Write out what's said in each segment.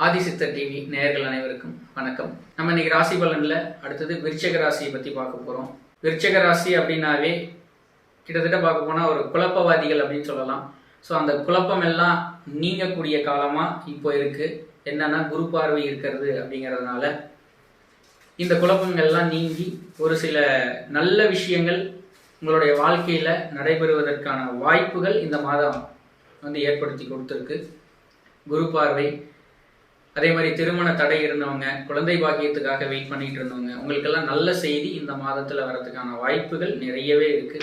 ஆதிசித்தர் TV நேயர்கள் அனைவருக்கும் வணக்கம். நம்ம இன்னைக்கு ராசி பலன்ல அடுத்தது விருச்சக ராசியை பத்தி பார்க்க போறோம். விருச்சக ராசி அப்படின்னாவே கிட்டத்தட்ட பார்க்க போனா ஒரு குழப்பவாதிகள் அப்படின்னு சொல்லலாம். ஸோ அந்த குழப்பம் எல்லாம் நீங்கக்கூடிய காலமா இப்போ இருக்கு. என்னன்னா குரு பார்வை இருக்கிறது அப்படிங்கிறதுனால இந்த குழப்பங்கள்லாம் நீங்கி ஒரு சில நல்ல விஷயங்கள் உங்களுடைய வாழ்க்கையில நடைபெறுவதற்கான வாய்ப்புகள் இந்த மாதம் வந்து ஏற்படுத்தி கொடுத்துருக்கு. குரு பார்வை அதே மாதிரி திருமண தடை இருந்தவங்க குழந்தை பாக்கியத்துக்காக வெயிட் பண்ணிட்டு இருந்தவங்க உங்களுக்கெல்லாம் நல்ல செய்தி இந்த மாதத்துல வரதுக்கான வாய்ப்புகள் நிறையவே இருக்கு.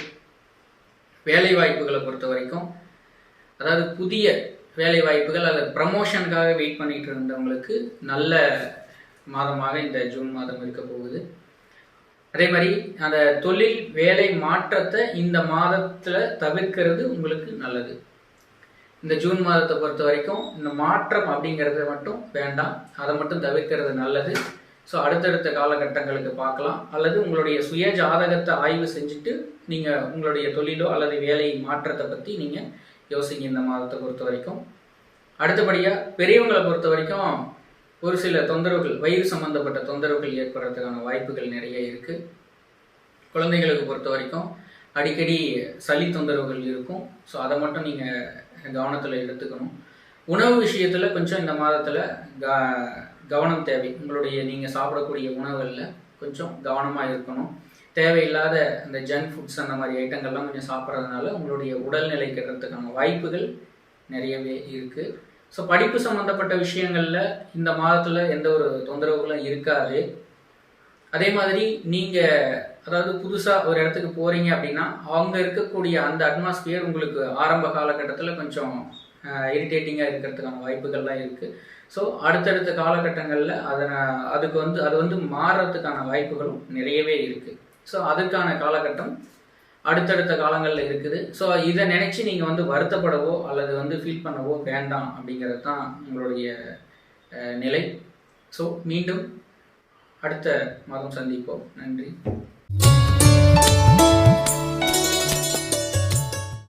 வேலை வாய்ப்புகளை பொறுத்த வரைக்கும் அதாவது புதிய வேலை வாய்ப்புகள் அல்லது ப்ரமோஷனுக்காக வெயிட் பண்ணிட்டு இருந்தவங்களுக்கு நல்ல மாதமாக இந்த ஜூன் மாதம் இருக்க போகுது. அதே மாதிரி அந்த தொழில் வேலை மாற்றத்தை இந்த மாதத்துல தவிர்க்கிறது உங்களுக்கு நல்லது. இந்த ஜூன் மாதத்தை பொறுத்த வரைக்கும் இந்த மாற்றம் அப்படிங்கிறது மட்டும் வேண்டாம். அதை மட்டும் தவிர்க்கிறது நல்லது. ஸோ அடுத்தடுத்த காலகட்டங்களுக்கு பார்க்கலாம். அல்லது உங்களுடைய சுய ஜாதகத்தை ஆய்வு செஞ்சுட்டு நீங்கள் உங்களுடைய தொழிலோ அல்லது வேலை மாற்றத்தை பற்றி நீங்கள் யோசிங்க இந்த மாதத்தை பொறுத்த வரைக்கும். அடுத்தபடியாக பெரியவங்களை பொறுத்த வரைக்கும் ஒரு சில தொந்தரவுகள் வயிறு சம்பந்தப்பட்ட தொந்தரவுகள் ஏற்படுறதுக்கான வாய்ப்புகள் நிறைய இருக்குது குழந்தைகளுக்கு பொறுத்த வரைக்கும் அடிக்கடி சளி தொந்தரவுகள் இருக்கும். ஸோ அதை மட்டும் நீங்கள் கவனத்தில் எடுத்துக்கணும். உணவு விஷயத்தில் கொஞ்சம் இந்த மாதத்தில் க கவனம் தேவை. உங்களுடைய நீங்கள் சாப்பிடக்கூடிய உணவுகளில் கொஞ்சம் கவனமாக இருக்கணும். தேவையில்லாத அந்த ஜங்க் ஃபுட்ஸ் அந்த மாதிரி ஐட்டங்கள்லாம் கொஞ்சம் சாப்பிட்றதுனால உங்களுடைய உடல்நிலை கெடுறதுக்கான வாய்ப்புகள் நிறையவே இருக்குது ஸோ படிப்பு சம்மந்தப்பட்ட விஷயங்களில் இந்த மாதத்தில் எந்த ஒரு தொந்தரவுகளும் இருக்காது. அதே மாதிரி நீங்கள் அதாவது புதுசாக ஒரு இடத்துக்கு போகிறீங்க அப்படின்னா அவங்க இருக்கக்கூடிய அந்த அட்மாஸ்பியர் உங்களுக்கு ஆரம்ப காலகட்டத்தில் கொஞ்சம் இரிட்டேட்டிங்காக இருக்கிறதுக்கான வாய்ப்புகள்லாம் இருக்குது ஸோ அடுத்தடுத்த காலகட்டங்களில் அதை அதுக்கு வந்து அது வந்து மாறுறதுக்கான வாய்ப்புகளும் நிறையவே இருக்குது ஸோ அதுக்கான காலகட்டம் அடுத்தடுத்த காலங்களில் இருக்குது. ஸோ இதை நினச்சி நீங்கள் வந்து வருத்தப்படவோ அல்லது வந்து ஃபீல் பண்ணவோ வேண்டாம் அப்படிங்கிறது தான் உங்களுடைய நிலை. ஸோ மீண்டும் அடுத்த மாதம் சந்திப்போம். நன்றி.